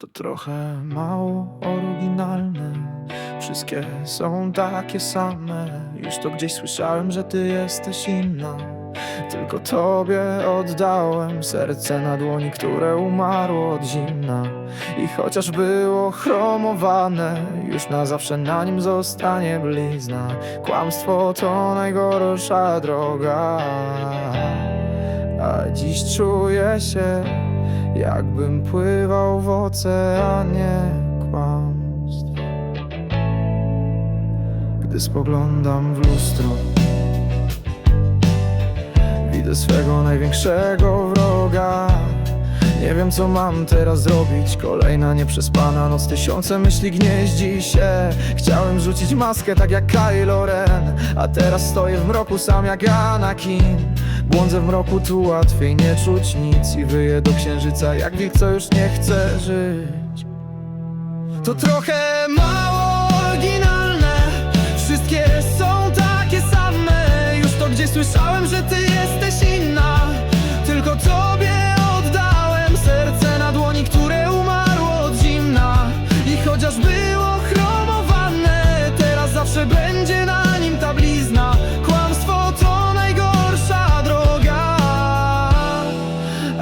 To trochę mało oryginalne. Wszystkie są takie same. Już to gdzieś słyszałem, że ty jesteś inna. Tylko tobie oddałem serce na dłoni, które umarło od zimna. I chociaż było chromowane Już na zawsze na nim zostanie blizna. Kłamstwo to najgorsza droga. A dziś czuję się Jakbym pływał w oceanie kłamstw. Gdy spoglądam w lustro Widzę swego największego wroga. Nie wiem co mam teraz zrobić. Kolejna nieprzespana noc. Tysiące myśli gnieździ się. Chciałem rzucić maskę tak jak Kylo Ren. A teraz stoję w mroku sam jak Anakin Błądzę w mroku, tu łatwiej nie czuć nic I wyję do księżyca jak wilk, co już nie chce żyć. To trochę mało oryginalne. Wszystkie są takie same. Już to gdzieś słyszałem, że ty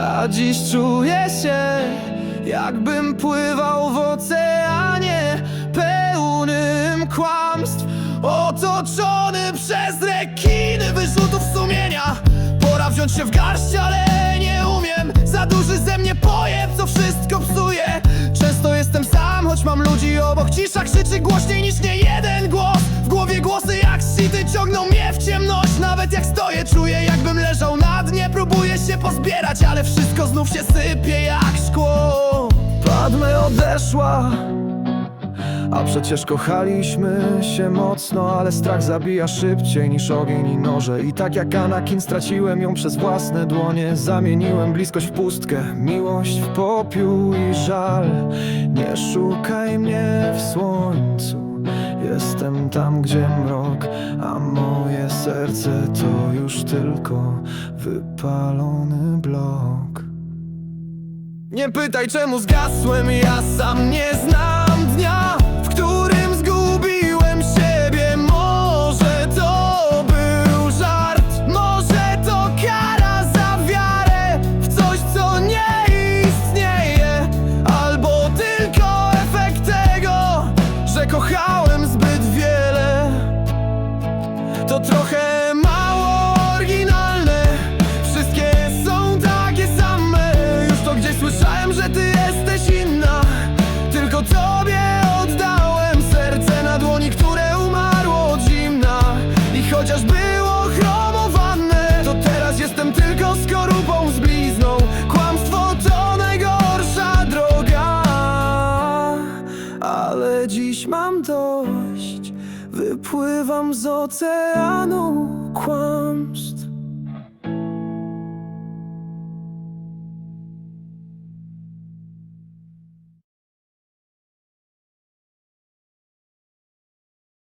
A dziś czuję się Jakbym pływał w oceanie Pełnym kłamstw Otoczony przez rekiny wyrzutów sumienia. Pora wziąć się w garść, ale nie umiem. Za duży ze mnie pojeb, co wszystko psuje. Często jestem sam, choć mam ludzi obok. Cisza krzyczy głośniej niż nie jeden głos. W głowie głosy jak sity ciągną mnie w ciemność. Nawet jak stoję, czuję pozbierać, ale wszystko znów się sypie jak szkło. Padme odeszła a przecież kochaliśmy się mocno, ale strach zabija szybciej niż ogień i noże. I tak jak Anakin straciłem ją przez własne dłonie. Zamieniłem bliskość w pustkę, miłość w popiół i żal. Nie szukaj mnie w słońcu Jestem tam, gdzie mrok, a moje serce to już tylko wypalony blok nie pytaj czemu zgasłem, ja sam nie znam dnia, w którym zgubiłem siebie. Może to był żart, może to kara za wiarę w coś, co nie istnieje, albo tylko efekt tego, że kochałem dziś mam dość. Wypływam z oceanu kłamstw